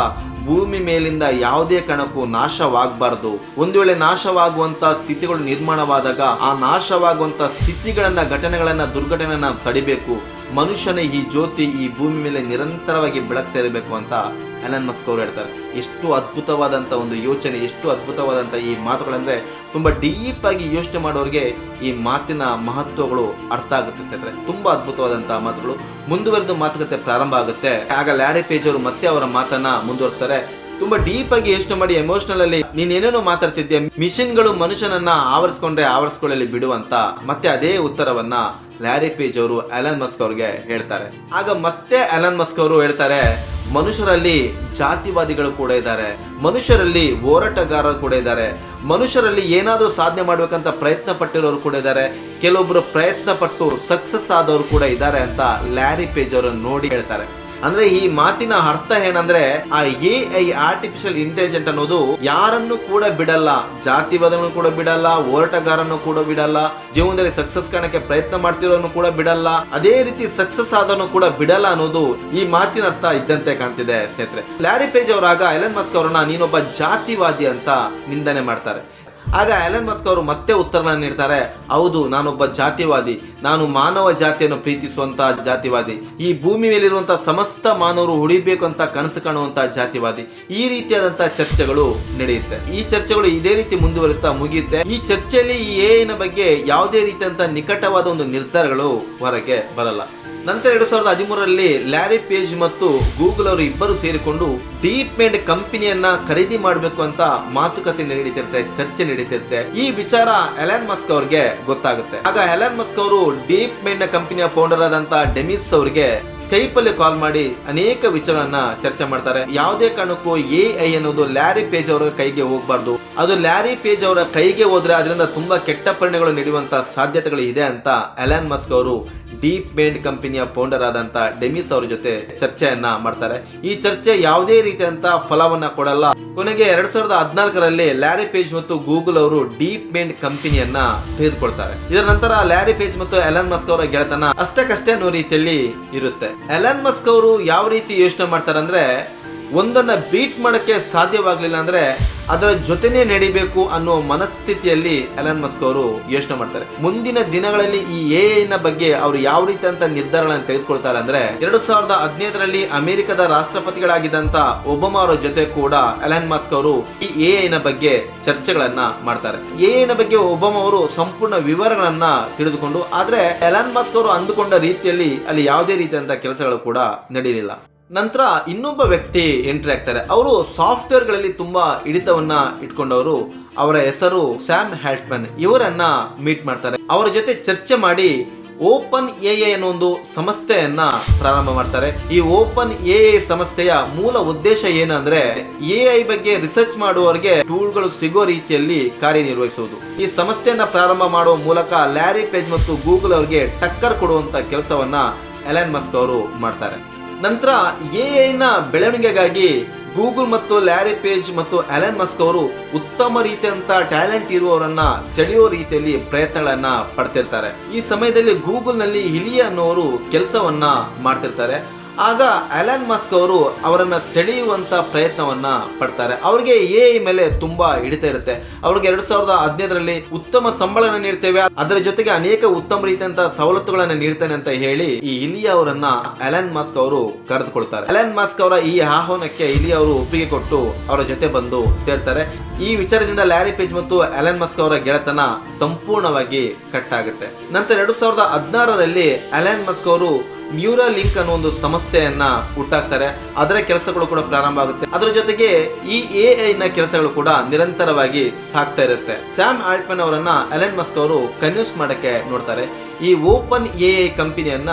ಭೂಮಿ ಮೇಲಿಂದ ಯಾವುದೇ ಕಣಕ್ಕೂ ನಾಶವಾಗಬಾರದು. ಒಂದು ವೇಳೆ ನಾಶವಾಗುವಂತ ಸ್ಥಿತಿಗಳು ನಿರ್ಮಾಣವಾದಾಗ ಆ ನಾಶವಾಗುವಂತ ಸ್ಥಿತಿಗಳನ್ನ ಘಟನೆಗಳನ್ನ ದುರ್ಘಟನೆಯನ್ನ ತಡಿಬೇಕು. ಮನುಷ್ಯನ ಈ ಜ್ಯೋತಿ ಈ ಭೂಮಿ ಮೇಲೆ ನಿರಂತರವಾಗಿ ಬೆಳಗ್ತಾ ಇರಬೇಕು ಅಂತ ಅನನ್ ಮಸ್ಕ್ ಅವರು ಹೇಳ್ತಾರೆ. ಎಷ್ಟು ಅದ್ಭುತವಾದಂಥ ಒಂದು ಯೋಚನೆ, ಎಷ್ಟು ಅದ್ಭುತವಾದಂಥ ಈ ಮಾತುಗಳಂದ್ರೆ ತುಂಬಾ ಡೀಪ್ ಆಗಿ ಯೋಚನೆ ಮಾಡೋರಿಗೆ ಈ ಮಾತಿನ ಮಹತ್ವಗಳು ಅರ್ಥ ಆಗುತ್ತೆ ಸ್ನೇಹಿತರೆ. ತುಂಬಾ ಅದ್ಭುತವಾದಂಥ ಮಾತುಗಳು. ಮುಂದುವರೆದು ಮಾತುಕತೆ ಪ್ರಾರಂಭ ಆಗುತ್ತೆ. ಆಗ ಲ್ಯಾರಿ ಪೇಜ್ ಅವರು ಮತ್ತೆ ಅವರ ಮಾತನ್ನ ಮುಂದುವರಿಸ್ತಾರೆ. ತುಂಬಾ ಡೀಪ್ ಆಗಿ ಯೋಚನೆ ಮಾಡಿ ಎಮೋಷನಲ್ ಅಲ್ಲಿ ನೀನ್ ಏನೇನೋ ಮಾತಾಡ್ತಿದ್ದೆ ಮಿಷಿನ್ಗಳು ಮನುಷ್ಯನನ್ನ ಆವರಿಸ್ಕೊಂಡ್ರೆ ಆವರಿಸ್ಕೊಳ್ಳಲಿ ಬಿಡುವಂತ ಮತ್ತೆ ಅದೇ ಉತ್ತರವನ್ನ ಲ್ಯಾರಿ ಪೇಜ್ ಅವರು ಅಲನ್ ಮಸ್ಕ್ ಅವ್ರಿಗೆ ಹೇಳ್ತಾರೆ. ಆಗ ಮತ್ತೆ ಅಲನ್ ಮಸ್ಕ್ ಅವರು ಹೇಳ್ತಾರೆ, ಮನುಷ್ಯರಲ್ಲಿ ಜಾತಿವಾದಿಗಳು ಕೂಡ ಇದ್ದಾರೆ, ಮನುಷ್ಯರಲ್ಲಿ ಹೋರಾಟಗಾರರು ಕೂಡ ಇದ್ದಾರೆ, ಮನುಷ್ಯರಲ್ಲಿ ಏನಾದರೂ ಸಾಧನೆ ಮಾಡ್ಬೇಕಂತ ಪ್ರಯತ್ನ ಪಟ್ಟಿರೋರು ಕೂಡ ಇದ್ದಾರೆ ಕೆಲವೊಬ್ಬರು ಪ್ರಯತ್ನ ಪಟ್ಟು ಸಕ್ಸಸ್ ಆದವರು ಕೂಡ ಇದ್ದಾರೆ ಅಂತ ಲ್ಯಾರಿ ಪೇಜ್ ಅವರನ್ನು ನೋಡಿ ಹೇಳ್ತಾರೆ. ಅಂದ್ರೆ ಈ ಮಾತಿನ ಅರ್ಥ ಏನಂದ್ರೆ ಆ ಎ ಐ ಆರ್ಟಿಫಿಷಿಯಲ್ ಇಂಟೆಲಿಜೆಂಟ್ ಅನ್ನೋದು ಯಾರನ್ನು ಕೂಡ ಬಿಡಲ್ಲ ಜಾತಿವಾದನ್ನು ಕೂಡ ಬಿಡಲ್ಲ ಹೋರಾಟಗಾರನ್ನು ಕೂಡ ಬಿಡಲ್ಲ, ಜೀವನದಲ್ಲಿ ಸಕ್ಸಸ್ ಕಾಣಕ್ಕೆ ಪ್ರಯತ್ನ ಮಾಡ್ತಿರೋನು ಕೂಡ ಬಿಡಲ್ಲ, ಅದೇ ರೀತಿ ಸಕ್ಸಸ್ ಆದನು ಕೂಡ ಬಿಡಲ್ಲ ಅನ್ನೋದು ಈ ಮಾತಿನ ಅರ್ಥ ಇದ್ದಂತೆ ಕಾಣ್ತಿದೆ ಸ್ನೇಹಿತರೆ. ಲ್ಯಾರಿ ಪೇಜ್ ಅವರಾಗ ಎಲನ್ ಮಸ್ಕ್ ಅವರನ್ನ ನೀನೊಬ್ಬ ಜಾತಿವಾದಿ ಅಂತ ನಿಂದನೆ ಮಾಡ್ತಾರೆ. ಆಗ ಎಲನ್ ಮಸ್ಕ್ ಅವರು ಮತ್ತೆ ಉತ್ತರನ ನೀಡ್ತಾರೆ, ಹೌದು, ನಾನೊಬ್ಬ ಜಾತಿವಾದಿ. ನಾನು ಮಾನವ ಜಾತಿಯನ್ನು ಪ್ರೀತಿಸುವಂತಹ ಜಾತಿವಾದಿ. ಈ ಭೂಮಿ ಮೇಲಿರುವಂತಹ ಸಮಸ್ತ ಮಾನವರು ಉಳಿಬೇಕು ಅಂತ ಕನಸು ಕಾಣುವಂತಹ ಜಾತಿವಾದಿ. ಈ ರೀತಿಯಾದಂತಹ ಚರ್ಚೆಗಳು ನಡೆಯುತ್ತೆ. ಈ ಚರ್ಚೆಗಳು ಇದೇ ರೀತಿ ಮುಂದುವರಿತಾ ಮುಗಿಯುತ್ತೆ. ಈ ಚರ್ಚೆಯಲ್ಲಿ ಈ ಎನ ಬಗ್ಗೆ ಯಾವುದೇ ರೀತಿಯಂತ ನಿಕಟವಾದ ಒಂದು ನಿರ್ಧಾರಗಳು ಹೊರಗೆ ಬರಲ್ಲ. ನಂತರ ಎರಡು ಸಾವಿರದ ಹದಿಮೂರರಲ್ಲಿ ಲ್ಯಾರಿ ಪೇಜ್ ಮತ್ತು ಗೂಗಲ್ ಅವರು ಇಬ್ಬರು ಸೇರಿಕೊಂಡು ಡೀಪ್ ಮೈಂಡ್ ಕಂಪನಿಯನ್ನ ಖರೀದಿ ಮಾಡಬೇಕು ಅಂತ ಮಾತುಕತೆ ನಡೀತಿರುತ್ತೆ, ಚರ್ಚೆ ನಡೀತಿರುತ್ತೆ. ಈ ವಿಚಾರ ಎಲಾನ್ ಮಸ್ಕ್ ಅವ್ರಿಗೆ ಗೊತ್ತಾಗುತ್ತೆ. ಆಗ ಎಲಾನ್ ಮಸ್ಕ್ ಅವರು ಡೀಪ್ ಮೈಂಡ್ ಕಂಪನಿಯ ಫೌಂಡರ್ ಆದಂತ ಡೆಮಿಸ್ ಅವರಿಗೆ ಸ್ಕೈಪ್ ಅಲ್ಲಿ ಕಾಲ್ ಮಾಡಿ ಅನೇಕ ವಿಚಾರಗಳನ್ನ ಚರ್ಚೆ ಮಾಡ್ತಾರೆ. ಯಾವುದೇ ಕಾರಣಕ್ಕೂ ಎ ಐ ಅನ್ನೋದು ಲ್ಯಾರಿ ಪೇಜ್ ಅವರ ಕೈಗೆ ಹೋಗಬಾರ್ದು. ಅದು ಲ್ಯಾರಿ ಪೇಜ್ ಅವರ ಕೈಗೆ ಹೋದರೆ ಅದರಿಂದ ತುಂಬಾ ಕೆಟ್ಟ ಪರಿಣಾಮಗಳು ನಡೆಯುವಂತ ಸಾಧ್ಯತೆಗಳು ಇದೆ ಅಂತ ಅಲಾನ್ ಮಸ್ಕ್ ಅವರು ಡೀಪ್ ಮೇಂಡ್ ಕಂಪನಿಯ ಫೌಂಡರ್ ಆದಂತ ಡೆಮಿಸ್ ಅವರ ಜೊತೆ ಚರ್ಚೆಯನ್ನ ಮಾಡ್ತಾರೆ. ಈ ಚರ್ಚೆ ಯಾವುದೇ ರೀತಿಯಂತ ಫಲವನ್ನ ಕೊಡಲ್ಲ. ಕೊನೆಗೆ ಎರಡ್ ಸಾವಿರದ ಹದಿನಾಲ್ಕರಲ್ಲಿ ಲ್ಯಾರಿ ಪೇಜ್ ಮತ್ತು ಗೂಗಲ್ ಅವರು ಡೀಪ್ ಮೈಂಡ್ ಕಂಪನಿಯನ್ನ ತೆಗೆದುಕೊಳ್ತಾರೆ. ಇದರ ನಂತರ ಲ್ಯಾರಿ ಪೇಜ್ ಮತ್ತು ಎಲನ್ ಮಸ್ಕ್ ಅವರ ಗೆಳೆತನ ಅಷ್ಟಕ್ಕಷ್ಟೇ ಅನ್ನೋ ರೀತಿಯಲ್ಲಿ ಇರುತ್ತೆ. ಎಲನ್ ಮಸ್ಕ್ ಅವರು ಯಾವ ರೀತಿ ಯೋಚನೆ ಮಾಡ್ತಾರೆ ಅಂದ್ರೆ ಒಂದನ್ನ ಬೀಟ್ ಮಾಡಕ್ಕೆ ಸಾಧ್ಯವಾಗಲಿಲ್ಲ ಅಂದ್ರೆ ಅದರ ಜೊತೆನೆ ನಡಿಬೇಕು ಅನ್ನೋ ಮನಸ್ಥಿತಿಯಲ್ಲಿ ಎಲನ್ ಮಸ್ಕ್ ಅವರು ಯೋಚನೆ ಮಾಡ್ತಾರೆ. ಮುಂದಿನ ದಿನಗಳಲ್ಲಿ ಈ ಎ ನ ಬಗ್ಗೆ ಅವರು ಯಾವ ರೀತಿ ಅಂತ ನಿರ್ಧಾರಗಳನ್ನು ತೆಗೆದುಕೊಳ್ತಾರೆ ಅಂದ್ರೆ, ಎರಡು ಸಾವಿರದ ಹದಿನೈದರಲ್ಲಿ ಅಮೆರಿಕದ ರಾಷ್ಟ್ರಪತಿಗಳಾಗಿದ್ದಂತ ಒಬಾಮಾ ಅವರ ಜೊತೆ ಕೂಡ ಎಲನ್ ಮಸ್ಕ್ ಅವರು ಈ ಎ ನ ಬಗ್ಗೆ ಚರ್ಚೆಗಳನ್ನ ಮಾಡ್ತಾರೆ. ಎ ನ ಬಗ್ಗೆ ಒಬಾಮಾ ಅವರು ಸಂಪೂರ್ಣ ವಿವರಗಳನ್ನ ತಿಳಿದುಕೊಂಡು, ಆದ್ರೆ ಎಲನ್ ಮಸ್ಕ್ ಅವರು ಅಂದುಕೊಂಡ ರೀತಿಯಲ್ಲಿ ಅಲ್ಲಿ ಯಾವುದೇ ರೀತಿಯಂತ ಕೆಲಸಗಳು ಕೂಡ ನಡೆಯಲಿಲ್ಲ ನಂತರ ಇನ್ನೊಬ್ಬ ವ್ಯಕ್ತಿ ಎಂಟ್ರಿ ಆಗ್ತಾರೆ. ಅವರು ಸಾಫ್ಟ್ವೇರ್ಗಳಲ್ಲಿ ತುಂಬಾ ಹಿಡಿತವನ್ನ ಇಟ್ಕೊಂಡವರು. ಅವರ ಹೆಸರು ಸ್ಯಾಮ್ ಹ್ಯಾಲ್ಟ್ಮನ್ ಇವರನ್ನ ಮೀಟ್ ಮಾಡ್ತಾರೆ. ಅವರ ಜೊತೆ ಚರ್ಚೆ ಮಾಡಿ ಓಪನ್ ಎ ಅನ್ನೋ ಒಂದು ಸಂಸ್ಥೆಯನ್ನ ಪ್ರಾರಂಭ ಮಾಡ್ತಾರೆ. ಈ ಓಪನ್ ಎ ಸಂಸ್ಥೆಯ ಮೂಲ ಉದ್ದೇಶ ಏನಂದ್ರೆ ಎ ಐ ಬಗ್ಗೆ ರಿಸರ್ಚ್ ಮಾಡುವವರಿಗೆ ಟೂಲ್ಗಳು ಸಿಗೋ ರೀತಿಯಲ್ಲಿ ಕಾರ್ಯನಿರ್ವಹಿಸುವುದು. ಈ ಸಂಸ್ಥೆಯನ್ನ ಪ್ರಾರಂಭ ಮಾಡುವ ಮೂಲಕ ಲ್ಯಾರಿ ಪೇಜ್ ಮತ್ತು ಗೂಗಲ್ ಅವರಿಗೆ ಟಕ್ಕರ್ ಕೊಡುವಂತ ಕೆಲಸವನ್ನ ಎಲೆನ್ ಮಸ್ಕ್ ಅವರು ಮಾಡ್ತಾರೆ. ನಂತರ ಎ ಐನ ಬೆಳವಣಿಗೆಗಾಗಿ ಗೂಗಲ್ ಮತ್ತು ಲ್ಯಾರಿ ಪೇಜ್ ಮತ್ತು ಅಲೆನ್ ಮಸ್ಕ್ ಅವರು ಉತ್ತಮ ರೀತಿಯಂತ ಟ್ಯಾಲೆಂಟ್ ಇರುವವರನ್ನ ಸೆಳೆಯುವ ರೀತಿಯಲ್ಲಿ ಪ್ರಯತ್ನಗಳನ್ನ ಪಡ್ತಿರ್ತಾರೆ. ಈ ಸಮಯದಲ್ಲಿ ಗೂಗಲ್ನಲ್ಲಿ ಹಿಲಿಯ ಅನ್ನೋರು ಕೆಲಸವನ್ನ ಮಾಡ್ತಿರ್ತಾರೆ. ಆಗ ಅಲನ್ ಮಸ್ಕ್ ಅವರು ಅವರನ್ನು ಸೆಳೆಯುವಂಥ ಪ್ರಯತ್ನವನ್ನ ಪಡ್ತಾರೆ. ಅವರಿಗೆ ಎ ಮೇಲೆ ತುಂಬಾ ಹಿಡಿತ ಇರುತ್ತೆ. ಅವ್ರಿಗೆ ಎರಡು ಸಾವಿರದ ಹದಿನೈದರಲ್ಲಿ ಉತ್ತಮ ಸಂಬಳನ ನೀಡ್ತೇವೆ. ಅದರ ಜೊತೆಗೆ ಅನೇಕ ಉತ್ತಮ ರೀತಿಯಂತ ಸವಲತ್ತುಗಳನ್ನು ನೀಡ್ತೇನೆ ಅಂತ ಹೇಳಿ ಈ ಇಲಿಯ ಅವರನ್ನ ಅಲನ್ ಮಾಸ್ಕ್ ಅವರು ಕರೆದುಕೊಳ್ತಾರೆ. ಅಲನ್ ಮಾಸ್ಕ್ ಅವರ ಈ ಆಹ್ವಾನಕ್ಕೆ ಇಲಿ ಅವರು ಒಪ್ಪಿಗೆ ಕೊಟ್ಟು ಅವರ ಜೊತೆ ಬಂದು ಸೇರ್ತಾರೆ. ಈ ವಿಚಾರದಿಂದ ಲ್ಯಾರಿ ಪೇಜ್ ಮತ್ತು ಅಲನ್ ಮಸ್ಕ್ ಅವರ ಗೆಳೆತನ ಸಂಪೂರ್ಣವಾಗಿ ಕಟ್ ಆಗುತ್ತೆ. ನಂತರ ಎರಡು ಸಾವಿರದ ಹದಿನಾರರಲ್ಲಿ ಅಲನ್ ಮಸ್ಕ್ ಅವರು ನ್ಯೂರಾ ಲಿಂಕ್ ಅನ್ನೋ ಒಂದು ಸಂಸ್ಥೆಯನ್ನ ಹುಟ್ಟಾಕ್ತಾರೆ. ಅದರ ಕೆಲಸಗಳು ಕೂಡ ಪ್ರಾರಂಭ ಆಗುತ್ತೆ. ಅದರ ಜೊತೆಗೆ ಈ ಎ ನ ಕೆಲಸಗಳು ಕೂಡ ನಿರಂತರವಾಗಿ ಸಾಗ್ತಾ ಇರುತ್ತೆ. ಸ್ಯಾಮ್ ಆಲ್ಟ್ಮನ್ ಅವರನ್ನ ಅಲೆನ್ ಮಸ್ಕ್ ಅವರು ಕನ್ಯೂಸ್ ಮಾಡಕ್ಕೆ ನೋಡ್ತಾರೆ. ಈ ಓಪನ್ ಎ ಐ ಕಂಪನಿಯನ್ನ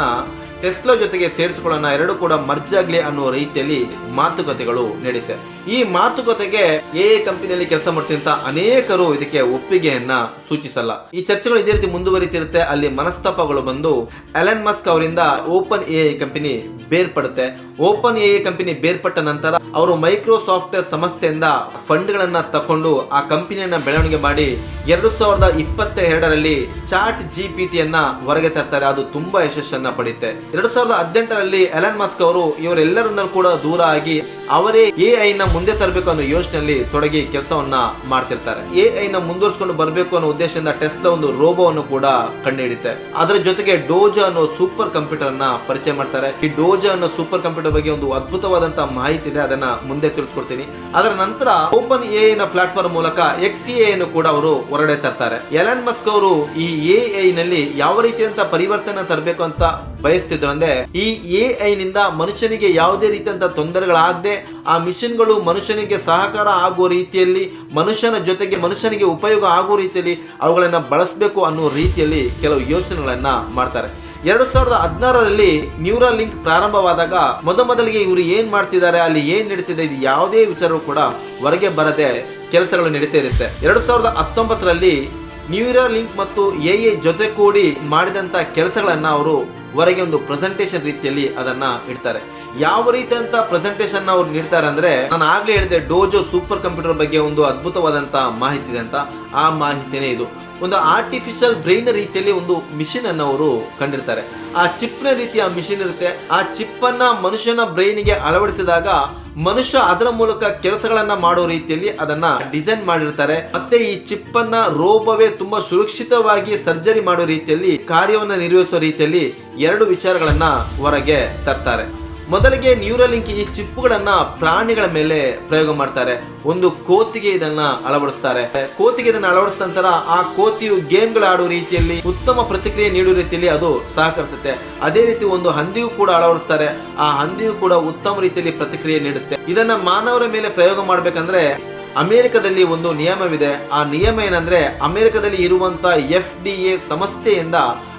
ಟೆಸ್ಲಾ ಜೊತೆಗೆ ಸೇರಿಸಿಕೊಳ್ಳೋಣ. ಎರಡು ಕೂಡ ಮರ್ಜ್ ಆಗ್ಲಿ ಅನ್ನೋ ರೀತಿಯಲ್ಲಿ ಮಾತುಕತೆಗಳು ನಡೀತೆ. ಈ ಮಾತುಕತೆಗೆ ಎ ಕಂಪನಿಯಲ್ಲಿ ಕೆಲಸ ಮಾಡ್ತಿಂತ ಅನೇಕರು ಇದಕ್ಕೆ ಒಪ್ಪಿಗೆಯನ್ನ ಸೂಚಿಸಲ್ಲ. ಈ ಚರ್ಚೆಗಳು ಇದೇ ರೀತಿ ಮುಂದುವರಿತಿರುತ್ತೆ. ಅಲ್ಲಿ ಮನಸ್ತಾಪಗಳು ಬಂದು ಅಲೆನ್ ಮಸ್ಕ್ ಅವರಿಂದ ಓಪನ್ ಎ ಕಂಪನಿ ಬೇರ್ಪಡುತ್ತೆ. ಓಪನ್ ಎ ಕಂಪನಿ ಬೇರ್ಪಟ್ಟ ನಂತರ ಅವರು ಮೈಕ್ರೋಸಾಫ್ಟ್ ಸಂಸ್ಥೆಯಿಂದ ಫಂಡ್ಗಳನ್ನು ತಕೊಂಡು ಆ ಕಂಪನಿಯನ್ನ ಬೆಳವಣಿಗೆ ಮಾಡಿ ಎರಡು ಸಾವಿರದ ಇಪ್ಪತ್ತ ಎರಡರಲ್ಲಿ ಚಾಟ್ ಜಿ ಪಿ ಟಿಯನ್ನು ಹೊರಗೆ ತರ್ತಾರೆ. ಅದು ತುಂಬಾ ಯಶಸ್ಸನ್ನ ಪಡೆಯುತ್ತೆ ಎರಡು ಸಾವಿರದ ಹದಿನೆಂಟರಲ್ಲಿ ಎಲನ್ ಮಸ್ಕ್ ಅವರು ಇವರೆಲ್ಲರನ್ನ ಕೂಡ ದೂರ ಆಗಿ ಅವರೇ ಎ ಐ ನ ಮುಂದೆ ತರಬೇಕು ಅನ್ನೋ ಯೋಚನೆಯಲ್ಲಿ ತೊಡಗಿ ಕೆಲಸವನ್ನ ಮಾಡ್ತಿರ್ತಾರೆ. ಎ ಐ ನ ಮುಂದುವರಿಸಿಕೊಂಡು ಬರಬೇಕು ಅನ್ನೋ ಉದ್ದೇಶದಿಂದ ಟೆಸ್ಟ್ ಒಂದು ರೋಬೋವನ್ನು ಕೂಡ ಕಂಡುಹಿಡಿತೆ. ಅದರ ಜೊತೆಗೆ ಡೋಜ ಅನ್ನೋ ಸೂಪರ್ ಕಂಪ್ಯೂಟರ್ ಅನ್ನ ಪರಿಚಯ ಮಾಡ್ತಾರೆ. ಈ ಡೋಜ ಅನ್ನೋ ಸೂಪರ್ ಕಂಪ್ಯೂಟರ್ ಬಗ್ಗೆ ಒಂದು ಅದ್ಭುತವಾದಂತಹ ಮಾಹಿತಿ ಇದೆ. ಅದನ್ನ ಮುಂದೆ ತಿಳಿಸ್ಕೊಡ್ತೀನಿ. ಅದರ ನಂತರ ಓಪನ್ ಎ ನ ಪ್ಲಾಟ್ಫಾರ್ಮ್ ಮೂಲಕ ಎಕ್ಸ್ ಎ ಕೂಡ ಅವರು ಹೊರಡೆ ತರ್ತಾರೆ. ಎಲನ್ ಮಸ್ಕ್ ಅವರು ಈ ಎ ನಲ್ಲಿ ಯಾವ ರೀತಿಯಂತ ಪರಿವರ್ತನೆ ತರಬೇಕು ಅಂತ ಬಯಸ್ತಿದ್ರು ಅಂದ್ರೆ, ಈ ಎ ಐ ನಿಂದ ಮನುಷ್ಯನಿಗೆ ಯಾವುದೇ ರೀತಿಯಂತ ತೊಂದರೆಗಳಾಗದೆ, ಆ ಮಿಷಿನ್ಗಳು ಮನುಷ್ಯನಿಗೆ ಸಹಕಾರ ಆಗುವ ರೀತಿಯಲ್ಲಿ, ಮನುಷ್ಯನ ಜೊತೆಗೆ ಮನುಷ್ಯನಿಗೆ ಉಪಯೋಗ ಆಗುವ ರೀತಿಯಲ್ಲಿ ಅವುಗಳನ್ನ ಬಳಸಬೇಕು ಅನ್ನೋ ರೀತಿಯಲ್ಲಿ ಕೆಲವು ಯೋಚನೆಗಳನ್ನ ಮಾಡ್ತಾರೆ. ಎರಡು ಸಾವಿರದ ಹದಿನಾರರಲ್ಲಿ ನ್ಯೂರಾ ಲಿಂಕ್ ಪ್ರಾರಂಭವಾದಾಗ ಮೊದಮೊದಲಿಗೆ ಇವರು ಏನ್ ಮಾಡ್ತಿದ್ದಾರೆ, ಅಲ್ಲಿ ಏನ್ ನಡೀತಿದೆ, ಇದು ಯಾವುದೇ ವಿಚಾರವೂ ಕೂಡ ಹೊರಗೆ ಬರದೆ ಕೆಲಸಗಳು ನಡೀತಾ ಇರುತ್ತೆ. ಎರಡು ಸಾವಿರದ ಹತ್ತೊಂಬತ್ತರಲ್ಲಿ ನ್ಯೂರಾ ಲಿಂಕ್ ಮತ್ತು ಎ ಎ ಜೊತೆ ಕೂಡಿ ಮಾಡಿದಂತ ಕೆಲಸಗಳನ್ನ ಅವರು ಹೊರಗೆ ಒಂದು ಪ್ರೆಸೆಂಟೇಷನ್ ರೀತಿಯಲ್ಲಿ ಅದನ್ನ ಇಡ್ತಾರೆ. ಯಾವ ರೀತಿಯಂಥ ಪ್ರೆಸೆಂಟೇಷನ್ ಅವ್ರು ನೀಡ್ತಾರೆ ಅಂದ್ರೆ, ನಾನು ಆಗ್ಲೇ ಹೇಳಿದೆ ಡೋಜೋ ಸೂಪರ್ ಕಂಪ್ಯೂಟರ್ ಬಗ್ಗೆ ಒಂದು ಅದ್ಭುತವಾದಂತ ಮಾಹಿತಿ ಇದೆ ಅಂತ. ಆ ಮಾಹಿತಿನೇ ಇದು. ಒಂದು ಆರ್ಟಿಫಿಷಿಯಲ್ ಬ್ರೈನ್ ರೀತಿಯಲ್ಲಿ ಒಂದು ಮಿಷಿನ್ ಅನ್ನು ಅವರು ಕಂಡಿರ್ತಾರೆ. ಆ ಚಿಪ್ನ ರೀತಿಯ ಮಿಷಿನ್ ಇರುತ್ತೆ. ಆ ಚಿಪ್ ಅನ್ನ ಮನುಷ್ಯನ ಬ್ರೈನ್ಗೆ ಅಳವಡಿಸಿದಾಗ ಮನುಷ್ಯ ಅದರ ಮೂಲಕ ಕೆಲಸಗಳನ್ನ ಮಾಡೋ ರೀತಿಯಲ್ಲಿ ಅದನ್ನ ಡಿಸೈನ್ ಮಾಡಿರ್ತಾರೆ. ಮತ್ತೆ ಈ ಚಿಪ್ ಅನ್ನ ರೋಬವೇ ತುಂಬಾ ಸುರಕ್ಷಿತವಾಗಿ ಸರ್ಜರಿ ಮಾಡೋ ರೀತಿಯಲ್ಲಿ ಕಾರ್ಯವನ್ನು ನಿರ್ವಹಿಸುವ ರೀತಿಯಲ್ಲಿ ಎರಡು ವಿಚಾರಗಳನ್ನ ಹೊರಗೆ ತರ್ತಾರೆ. ಮೊದಲಿಗೆ ನ್ಯೂರಲಿಂಕ್ ಈ ಚಿಪ್ಪುಗಳನ್ನ ಪ್ರಾಣಿಗಳ ಮೇಲೆ ಪ್ರಯೋಗ ಮಾಡ್ತಾರೆ. ಒಂದು ಕೋತಿಗೆ ಇದನ್ನ ಅಳವಡಿಸ್ತಾರೆ. ಕೋತಿಗೆ ಇದನ್ನ ಅಳವಡಿಸಿದ ನಂತರ ಆ ಕೋತಿಯು ಗೇಮ್ಗಳು ಆಡುವ ರೀತಿಯಲ್ಲಿ ಉತ್ತಮ ಪ್ರತಿಕ್ರಿಯೆ ನೀಡುವ ರೀತಿಯಲ್ಲಿ ಅದು ಸಹಕರಿಸುತ್ತೆ. ಅದೇ ರೀತಿ ಒಂದು ಹಂದಿಯು ಕೂಡ ಅಳವಡಿಸ್ತಾರೆ. ಆ ಹಂದಿಯು ಕೂಡ ಉತ್ತಮ ರೀತಿಯಲ್ಲಿ ಪ್ರತಿಕ್ರಿಯೆ ನೀಡುತ್ತೆ. ಇದನ್ನ ಮಾನವರ ಮೇಲೆ ಪ್ರಯೋಗ ಮಾಡ್ಬೇಕಂದ್ರೆ ಅಮೆರಿಕದಲ್ಲಿ ಒಂದು ನಿಯಮವಿದೆ. ಆ ನಿಯಮ ಏನಂದ್ರೆ ಅಮೆರಿಕದಲ್ಲಿ ಇರುವಂತ ಎಫ್ ಡಿ ಎ ಸಂಸ್ಥೆಯಿಂದ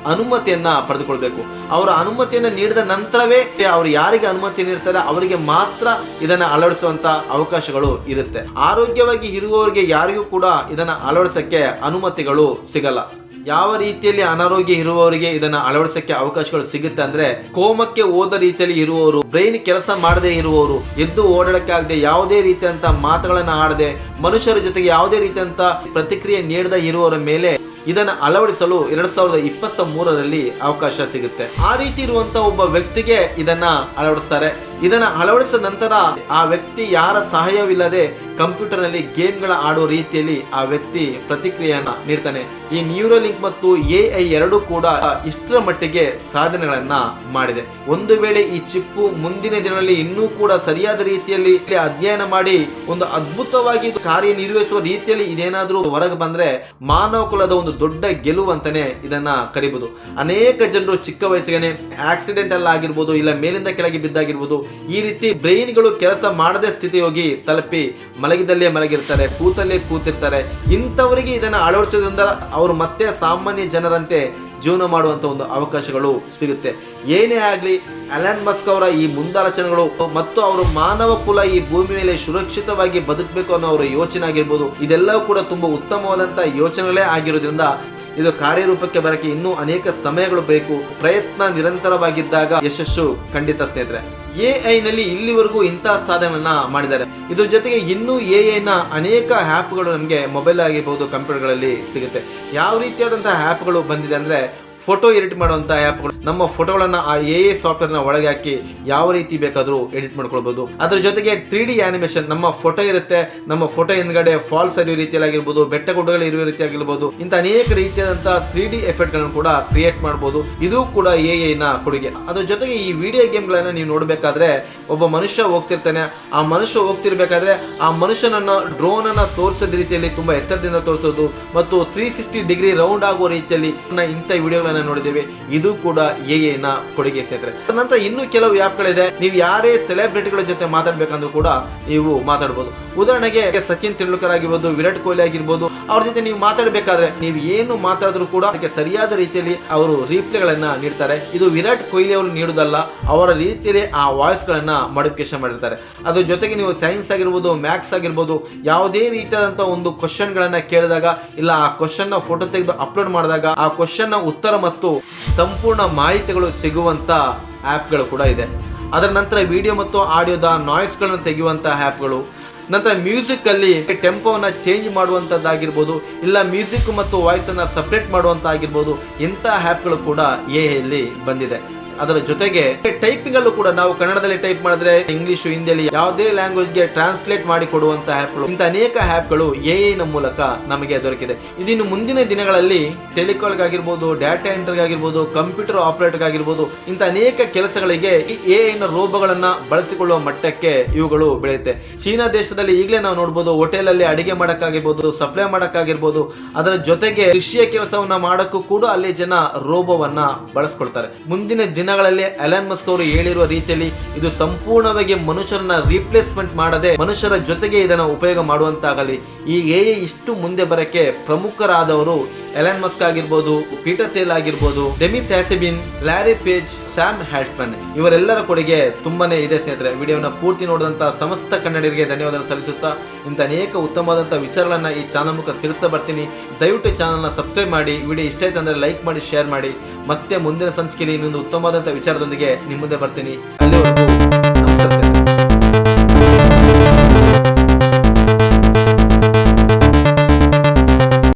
ಅನುಮತಿಯನ್ನ ಪಡೆದುಕೊಳ್ಬೇಕು. ಅವರ ಅನುಮತಿಯನ್ನ ನೀಡಿದ ನಂತರವೇ ಅವರು ಯಾರಿಗೆ ಅನುಮತಿ ನೀಡ್ತಾರೆ ಅವರಿಗೆ ಮಾತ್ರ ಇದನ್ನ ಅಳವಡಿಸುವಂತ ಅವಕಾಶಗಳು ಇರುತ್ತೆ. ಆರೋಗ್ಯವಾಗಿ ಇರುವವರಿಗೆ ಯಾರಿಗೂ ಕೂಡ ಇದನ್ನ ಅಳವಡಿಸಕ್ಕೆ ಅನುಮತಿಗಳು ಸಿಗಲ್ಲ. ಯಾವ ರೀತಿಯಲ್ಲಿ ಅನಾರೋಗ್ಯ ಇರುವವರಿಗೆ ಇದನ್ನ ಅಳವಡಿಸಕ್ಕೆ ಅವಕಾಶಗಳು ಸಿಗುತ್ತೆ ಅಂದ್ರೆ ಕೋಮಕ್ಕೆ ಹೋದ ರೀತಿಯಲ್ಲಿ ಇರುವವರು ಬ್ರೈನ್ ಕೆಲಸ ಮಾಡದೆ ಇರುವವರು, ಎದ್ದು ಓಡಾಡಕ್ಕಾಗದೆ ಯಾವುದೇ ರೀತಿಯಂತ ಮಾತುಗಳನ್ನ ಆಡದೆ ಮನುಷ್ಯರ ಜೊತೆಗೆ ಯಾವುದೇ ರೀತಿಯಂತ ಪ್ರತಿಕ್ರಿಯೆ ನೀಡದ ಇರುವವರ ಮೇಲೆ ಇದನ್ನ ಅಳವಡಿಸಲು ಎರಡ್ ಸಾವಿರದ ಇಪ್ಪತ್ತ ಮೂರರಲ್ಲಿ ಅವಕಾಶ ಸಿಗುತ್ತೆ. ಆ ರೀತಿ ಇರುವಂತ ಒಬ್ಬ ವ್ಯಕ್ತಿಗೆ ಇದನ್ನ ಅಳವಡಿಸ್ತಾರೆ. ಇದನ್ನ ಅಳವಡಿಸಿದ ನಂತರ ಆ ವ್ಯಕ್ತಿ ಯಾರ ಸಹಾಯವಿಲ್ಲದೆ ಕಂಪ್ಯೂಟರ್ನಲ್ಲಿ ಗೇಮ್ಗಳ ಆಡೋ ರೀತಿಯಲ್ಲಿ ಆ ವ್ಯಕ್ತಿ ಪ್ರತಿಕ್ರಿಯೆಯನ್ನ ನೀಡ್ತಾನೆ. ಈ ನ್ಯೂರೋಲಿಂಕ್ ಮತ್ತು ಎ ಐ ಎರಡೂ ಕೂಡ ಇಷ್ಟರ ಮಟ್ಟಿಗೆ ಸಾಧನೆಗಳನ್ನ ಮಾಡಿದೆ. ಒಂದು ವೇಳೆ ಈ ಚಿಪ್ಪು ಮುಂದಿನ ದಿನಗಳಲ್ಲಿ ಇನ್ನೂ ಕೂಡ ಸರಿಯಾದ ರೀತಿಯಲ್ಲಿ ಅಧ್ಯಯನ ಮಾಡಿ ಒಂದು ಅದ್ಭುತವಾಗಿ ಕಾರ್ಯನಿರ್ವಹಿಸುವ ರೀತಿಯಲ್ಲಿ ಇದೇನಾದ್ರೂ ಹೊರಗೆ ಬಂದ್ರೆ ಮಾನವ ಕುಲದ ಒಂದು ದೊಡ್ಡ ಗೆಲುವು ಅಂತಲೇ ಇದನ್ನ ಕರಿಬಹುದು ಅನೇಕ ಜನರು ಚಿಕ್ಕ ವಯಸ್ಸಿಗೆ ಆಕ್ಸಿಡೆಂಟ್ ಅಲ್ಲಿ ಆಗಿರ್ಬೋದು, ಇಲ್ಲ ಮೇಲಿಂದ ಕೆಳಗೆ ಬಿದ್ದಾಗಿರ್ಬೋದು, ಈ ರೀತಿ ಬ್ರೈನ್ಗಳು ಕೆಲಸ ಮಾಡದೆ ಸ್ಥಿತಿ ಹೋಗಿ ತಲುಪಿ ಮಲಗಿದಲ್ಲೇ ಮಲಗಿರ್ತಾರೆ, ಕೂತಲ್ಲೇ ಕೂತಿರ್ತಾರೆ. ಇಂಥವರಿಗೆ ಇದನ್ನ ಅಳವಡಿಸೋದ್ರಿಂದ ಅವರು ಮತ್ತೆ ಸಾಮಾನ್ಯ ಜನರಂತೆ ಜೀವನ ಮಾಡುವಂತ ಒಂದು ಅವಕಾಶಗಳು ಸಿಗುತ್ತೆ. ಏನೇ ಆಗಲಿ ಅಲನ್ ಮಸ್ಕ್ ಅವರ ಈ ಮುಂದಾಲೋಚನೆಗಳು ಮತ್ತು ಅವರು ಮಾನವ ಕುಲ ಈ ಭೂಮಿ ಮೇಲೆ ಸುರಕ್ಷಿತವಾಗಿ ಬದುಕಬೇಕು ಅನ್ನೋ ಅವರ ಯೋಚನೆ ಆಗಿರ್ಬೋದು, ಇದೆಲ್ಲವೂ ಕೂಡ ತುಂಬಾ ಉತ್ತಮವಾದಂತಹ ಯೋಚನೆಗಳೇ ಆಗಿರೋದ್ರಿಂದ ಇದು ಕಾರ್ಯರೂಪಕ್ಕೆ ಬರಕ್ಕೆ ಇನ್ನೂ ಅನೇಕ ಸಮಯಗಳು ಬೇಕು. ಪ್ರಯತ್ನ ನಿರಂತರವಾಗಿದ್ದಾಗ ಯಶಸ್ಸು ಖಂಡಿತ ಸ್ನೇಹಿತರೆ. ಎ ಐ ನಲ್ಲಿ ಇಲ್ಲಿವರೆಗೂ ಇಂತಹ ಸಾಧನೆಯನ್ನ ಮಾಡಿದ್ದಾರೆ. ಇದ್ರ ಜೊತೆಗೆ ಇನ್ನೂ ಎ ಐ ನ ಅನೇಕ ಆ್ಯಪ್ಗಳು ನಮಗೆ ಮೊಬೈಲ್ ಆಗಿರ್ಬೋದು ಕಂಪ್ಯೂಟರ್ಗಳಲ್ಲಿ ಸಿಗುತ್ತೆ. ಯಾವ ರೀತಿಯಾದಂತಹ ಆ್ಯಪ್ಗಳು ಬಂದಿದೆ ಅಂದ್ರೆ ಫೋಟೋ ಎಡಿಟ್ ಮಾಡುವಂಥ ಆ್ಯಪ್ಗಳು ನಮ್ಮ ಫೋಟೋಗಳನ್ನ ಆ ಎ ಎ ಸಾಫ್ಟ್ವೇರ್ನ ಒಳಗೆ ಹಾಕಿ ಯಾವ ರೀತಿ ಬೇಕಾದರೂ ಎಡಿಟ್ ಮಾಡ್ಕೊಳ್ಬೋದು. ಅದ್ರ ಜೊತೆಗೆ ತ್ರೀ ಡಿ ಆನಿಮೇಷನ್ ನಮ್ಮ ಫೋಟೋ ಇರುತ್ತೆ. ನಮ್ಮ ಫೋಟೋ ಹಿಂದ್ಗಡೆ ಫಾಲ್ಸ್ ಇರುವ ರೀತಿಯಲ್ಲಿ ಆಗಿರ್ಬೋದು ಬೆಟ್ಟ ಗುಡ್ಡಗಳು ಇರುವ ರೀತಿ ಆಗಿರ್ಬೋದು ಇಂಥ ಅನೇಕ ರೀತಿಯಾದಂತಹ ತ್ರೀ ಡಿ ಎಫೆಕ್ಟ್ಗಳನ್ನು ಕೂಡ ಕ್ರಿಯೇಟ್ ಮಾಡ್ಬೋದು. ಇದು ಕೂಡ ಎ ನ ಕೊಡುಗೆ. ಅದ್ರ ಜೊತೆಗೆ ಈ ವಿಡಿಯೋ ಗೇಮ್ಗಳನ್ನು ನೀವು ನೋಡಬೇಕಾದ್ರೆ ಒಬ್ಬ ಮನುಷ್ಯ ಹೋಗ್ತಿರ್ತಾನೆ. ಆ ಮನುಷ್ಯ ಹೋಗ್ತಿರ್ಬೇಕಾದ್ರೆ ಆ ಮನುಷ್ಯನನ್ನ ಡ್ರೋನ್ ಅನ್ನ ತೋರಿಸೋದ ರೀತಿಯಲ್ಲಿ ತುಂಬಾ ಎತ್ತರದಿಂದ ತೋರಿಸೋದು ಮತ್ತು ತ್ರೀ ಸಿಕ್ಸ್ಟಿ ಡಿಗ್ರಿ ರೌಂಡ್ ಆಗುವ ರೀತಿಯಲ್ಲಿ ಇಂಥ ವಿಡಿಯೋಗಳನ್ನ ನೋಡಿದ್ದೇವೆ. ಇದು ಕೂಡ ಎ ನ ಕೊಡುಗೆ ಸೇರಿದ್ರೆ ನಂತರ ಇನ್ನು ಕೆಲವು ಆ್ಯಪ್ಗಳಿದೆ. ನೀವು ಯಾರೇ ಸೆಲೆಬ್ರಿಟಿಗಳ ಜೊತೆ ಮಾತಾಡ್ಬೇಕಂದ್ರೂ ಕೂಡ ನೀವು ಮಾತಾಡ್ಬೋದು. ಉದಾಹರಣೆಗೆ ಸಚಿನ್ ತೆಂಡೂಲ್ಕರ್ ಆಗಿರ್ಬೋದು, ವಿರಾಟ್ ಕೊಹ್ಲಿ ಆಗಿರ್ಬೋದು, ಅವ್ರ ಜೊತೆ ನೀವು ಮಾತಾಡಬೇಕಾದ್ರೆ ನೀವು ಏನು ಮಾತಾಡಿದ್ರು ಕೂಡ ಅದಕ್ಕೆ ಸರಿಯಾದ ರೀತಿಯಲ್ಲಿ ಅವರು ರಿಪ್ಲೈಗಳನ್ನ ನೀಡ್ತಾರೆ. ಇದು ವಿರಾಟ್ ಕೊಹ್ಲಿ ಅವರು ನೀಡುವುದಲ್ಲ ಅವರ ರೀತಿಯಲ್ಲಿ ಆ ವಾಯ್ಸ್ ಗಳನ್ನ ಮಾಡಿಫಿಕೇಶನ್ ಮಾಡಿರ್ತಾರೆ. ಅದ್ರ ಜೊತೆಗೆ ನೀವು ಸೈನ್ಸ್ ಆಗಿರ್ಬೋದು, ಮ್ಯಾಥ್ಸ್ ಆಗಿರ್ಬೋದು, ಯಾವುದೇ ರೀತಿಯಾದಂಥ ಒಂದು ಕ್ವಶನ್ ಗಳನ್ನ ಕೇಳಿದಾಗ, ಇಲ್ಲ ಆ ಕ್ವಶನ್ನ ಫೋಟೋ ತೆಗೆದು ಅಪ್ಲೋಡ್ ಮಾಡಿದಾಗ ಆ ಕ್ವಶನ್ನ ಉತ್ತರ ಮತ್ತು ಸಂಪೂರ್ಣ ಮಾಹಿತಿಗಳು ಸಿಗುವಂತ ಆ್ಯಪ್ಗಳು ಕೂಡ ಇದೆ. ಅದರ ನಂತರ ವಿಡಿಯೋ ಮತ್ತು ಆಡಿಯೋದ ನಾಯ್ಸ್ಗಳನ್ನು ತೆಗೆಯುವಂಥ ಆ್ಯಪ್ಗಳು ನಂತರ ಮ್ಯೂಸಿಕ್ ಅಲ್ಲಿ ಟೆಂಪೋವನ್ನ ಚೇಂಜ್ ಮಾಡುವಂಥದ್ದಾಗಿರ್ಬೋದು ಇಲ್ಲ ಮ್ಯೂಸಿಕ್ ಮತ್ತು ವಾಯ್ಸನ್ನು ಸಪ್ರೇಟ್ ಮಾಡುವಂಥ ಆಗಿರ್ಬೋದು ಇಂಥ ಆ್ಯಪ್ಗಳು ಕೂಡ ಎ ಅಲ್ಲಿ ಬಂದಿದೆ. ಅದರ ಜೊತೆಗೆ ಟೈಪಿಂಗ್ ಅಲ್ಲೂ ಕೂಡ ನಾವು ಕನ್ನಡದಲ್ಲಿ ಟೈಪ್ ಮಾಡಿದ್ರೆ ಇಂಗ್ಲಿಷ್ ಹಿಂದಿಯಲ್ಲಿ ಯಾವುದೇ ಲ್ಯಾಂಗ್ವೇಜ್ಗೆ ಟ್ರಾನ್ಸ್ಲೇಟ್ ಮಾಡಿ ಕೊಡುವಂತ ಆ್ಯಪ್ಗಳು ಇಂಥ ಅನೇಕ ಆ್ಯಪ್ಗಳು ಎ ನ ಮೂಲಕ ನಮಗೆ ದೊರಕಿದೆ. ಇದಿನ್ನು ಮುಂದಿನ ದಿನಗಳಲ್ಲಿ ಟೆಲಿಕಾಲ್ ಆಗಿರ್ಬೋದು ಡಾಟಾ ಎಂಟರ್ ಆಗಿರ್ಬೋದು ಕಂಪ್ಯೂಟರ್ ಆಪರೇಟರ್ ಆಗಿರ್ಬೋದು ಇಂಥ ಅನೇಕ ಕೆಲಸಗಳಿಗೆ ಈ ಎ ನ ರೋಬೋಗಳನ್ನ ಬಳಸಿಕೊಳ್ಳುವ ಮಟ್ಟಕ್ಕೆ ಇವುಗಳು ಬೆಳೆಯುತ್ತೆ. ಚೀನಾ ದೇಶದಲ್ಲಿ ಈಗಲೇ ನಾವು ನೋಡ್ಬೋದು ಹೋಟೆಲ್ ಅಲ್ಲಿ ಅಡಿಗೆ ಮಾಡಕ್ಕಾಗಿರ್ಬೋದು ಸಪ್ಲೈ ಮಾಡಕ್ಕಾಗಿರ್ಬೋದು, ಅದರ ಜೊತೆಗೆ ಕೃಷಿಯ ಕೆಲಸವನ್ನ ಮಾಡಕ್ಕೂ ಕೂಡ ಅಲ್ಲಿ ಜನ ರೋಬೋವನ್ನ ಬಳಸ್ಕೊಳ್ತಾರೆ. ಮುಂದಿನ ದಿನಗಳಲ್ಲಿ ಅಲೆನ್ ಮಸ್ಕ್ ಅವರು ಹೇಳಿರುವ ರೀತಿಯಲ್ಲಿ ಇದು ಸಂಪೂರ್ಣವಾಗಿ ಮನುಷ್ಯರನ್ನ ರೀಪ್ಲೇಸ್ಮೆಂಟ್ ಮಾಡದೆ ಮನುಷ್ಯರ ಜೊತೆಗೆ ಇದನ್ನ ಉಪಯೋಗ ಮಾಡುವಂತಾಗಲಿ. ಈ ಎ ಇಷ್ಟು ಮುಂದೆ ಬರಕ್ಕೆ ಪ್ರಮುಖರಾದವರು ಎಲನ್ ಮಸ್ಕ್ ಆಗಿರ್ಬೋದು, ಪೀಟರ್ ತೇಲ್ ಆಗಿರ್ಬೋದು Demis Hassabis Larry Page, Sam Altman ಇವರೆಲ್ಲರ ಕೊಡುಗೆ ತುಂಬಾನೇ ಇದೆ ಸ್ನೇಹಿತರೆ. ವಿಡಿಯೋನ ಪೂರ್ತಿ ನೋಡಿದಂತ ಸಮಸ್ತ ಕನ್ನಡಿಗರಿಗೆ ಧನ್ಯವಾದ ಸಲ್ಲಿಸುತ್ತಾ ಇಂಥ ಅನೇಕ ಉತ್ತಮವಾದಂತಹ ವಿಚಾರಗಳನ್ನ ಈ ಚಾನಲ್ ಮುಖ ತಿಳಿಸ ಬರ್ತೀನಿ. ದಯವಿಟ್ಟು ಚಾನಲ್ನ ಸಬ್ಸ್ಕ್ರೈಬ್ ಮಾಡಿ. ವಿಡಿಯೋ ಇಷ್ಟ ಆಯ್ತು ಅಂದ್ರೆ ಲೈಕ್ ಮಾಡಿ ಶೇರ್ ಮಾಡಿ. ಮತ್ತೆ ಮುಂದಿನ ಸಂಚಿಕೆಯಲ್ಲಿ ಇನ್ನೊಂದು ಉತ್ತಮವಾದಂಥ ವಿಚಾರದೊಂದಿಗೆ ನಿಮ್ಮ ಮುಂದೆ ಬರ್ತೀನಿ ಅಲ್ಲಿವರೆಗೂ ನಮಸ್ಕಾರ.